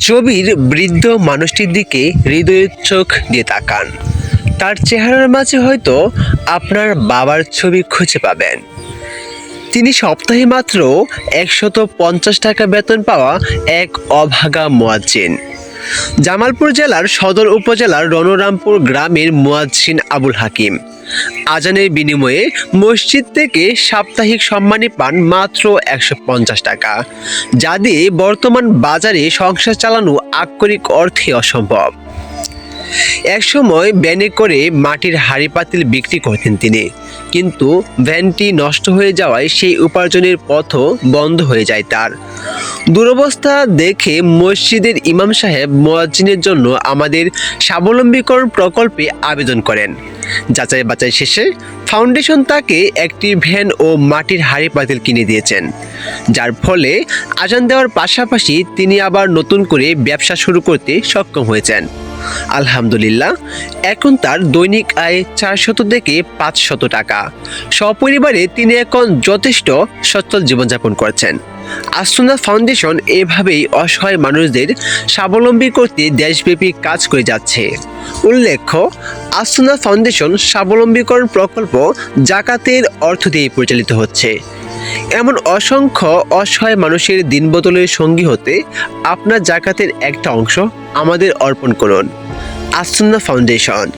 ছবির বৃদ্ধ মানুষটির দিকে হৃদয়ের চোখ দিয়ে তাকান। তার চেহারার মাঝে হয়তো আপনার বাবার ছবি খুঁজে পাবেন। তিনি সপ্তাহে মাত্র একশত পঞ্চাশ টাকা বেতন পাওয়া এক অভাগা মোয়াজ্জিন। জামালপুর জেলার সদর উপজেলার রণরামপুর গ্রামের মোয়াজ্জিন আবুল হাকিম। আজানের বিনিময়ে মসজিদ থেকে সাপ্তাহিক সম্মানী পান মাত্র একশো পঞ্চাশ টাকা, যা দিয়ে বর্তমান বাজারে সংসার চালানো আক্ষরিক অর্থে অসম্ভব। একসময় ভ্যানে করে মাটির হাড়ি পাতিল বিক্রি করতেন তিনি, কিন্তু ভ্যানটি নষ্ট হয়ে যাওয়ায় সেই উপার্জনের পথও বন্ধ হয়ে যায় তার। দুরবস্থা দেখে মসজিদের ইমাম সাহেব মোয়াজ্জিনের জন্য আমাদের স্বাবলম্বীকরণ প্রকল্পে আবেদন করেন। যাচাই বাছাই শেষে ফাউন্ডেশন তাকে একটি ভ্যান ও মাটির হাড়ি পাতিল কিনে দিয়েছেন। যার ফলে আজান দেওয়ার পাশাপাশি তিনি আবার নতুন করে ব্যবসা শুরু করতে সক্ষম হয়েছেন। আলহামদুলিল্লাহ, এখন তার দৈনিক আয় চারশত থেকে পাঁচশত টাকা। সপরিবারে তিনি এখন যথেষ্ট সচ্ছল জীবনযাপন করছেন। আসুনা ফাউন্ডেশন এভাবেই অসহায় মানুষদের স্বাবলম্বী করতে দেশব্যাপী কাজ করে যাচ্ছে। উল্লেখ্য আসুনা ফাউন্ডেশন স্বাবলম্বীকরণ প্রকল্প জাকাতের অর্থ দিয়ে পরিচালিত হচ্ছে। এমন অসংখ্য অসহায় মানুষের দিনবদলের সঙ্গী হতে আপনার জাকাতের একটা অংশ আমাদের অর্পণ করুন। আসুন্না ফাউন্ডেশন।